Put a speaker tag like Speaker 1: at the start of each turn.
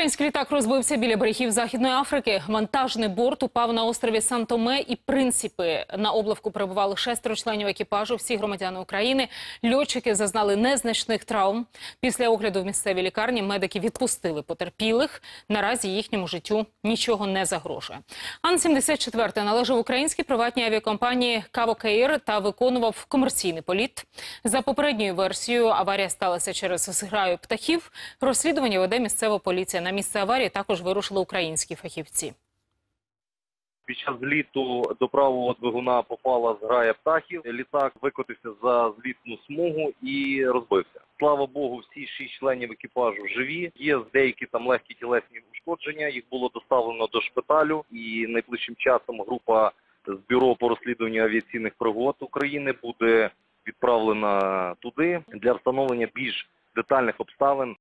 Speaker 1: Український літак розбився біля берегів Західної Африки. Вантажний борт упав на острові Сан-Томе і Принципи. На облавку перебували шестеро членів екіпажу, всі громадяни України. Льотчики зазнали незначних травм. Після огляду в місцевій лікарні медики відпустили потерпілих. Наразі їхньому життю нічого не загрожує. Ан-74 належав українській приватній авіакомпанії «Кавокеїр» та виконував комерційний політ. За попередньою версією, аварія сталася через зграю птахів. Розслідування веде місцева поліція. На місце аварії також вирушили українські фахівці.
Speaker 2: Під час зліту до правого двигуна попала зграя птахів. Літак викотився за злітну смугу і розбився. Слава Богу, всі шість членів екіпажу живі. Є деякі там легкі тілесні ушкодження. Їх було доставлено до шпиталю, і найближчим часом група з бюро по розслідуванню авіаційних пригод України буде відправлена туди для встановлення більш детальних обставин